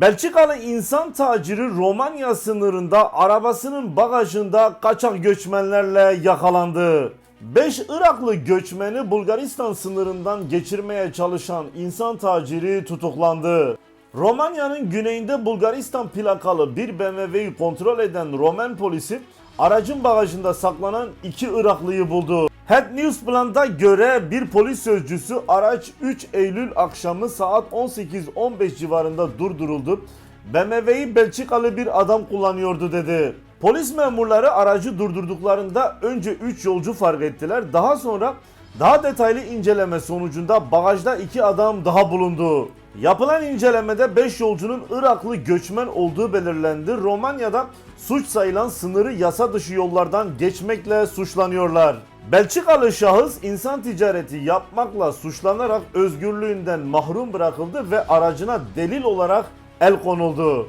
Belçikalı insan taciri Romanya sınırında arabasının bagajında kaçak göçmenlerle yakalandı. 5 Iraklı göçmeni Bulgaristan sınırından geçirmeye çalışan insan taciri tutuklandı. Romanya'nın güneyinde Bulgaristan plakalı bir BMW'yi kontrol eden Romen polisi aracın bagajında saklanan iki Iraklıyı buldu. Head News Plan'da göre bir polis sözcüsü araç 3 Eylül akşamı saat 18.15 civarında durduruldu. BMW'yi Belçikalı bir adam kullanıyordu dedi. Polis memurları aracı durdurduklarında önce 3 yolcu fark ettiler. Daha sonra daha detaylı inceleme sonucunda bagajda 2 adam daha bulundu. Yapılan incelemede 5 yolcunun Iraklı göçmen olduğu belirlendi. Romanya'da suç sayılan sınırı yasa dışı yollardan geçmekle suçlanıyorlar. Belçikalı şahıs insan ticareti yapmakla suçlanarak özgürlüğünden mahrum bırakıldı ve aracına delil olarak el konuldu.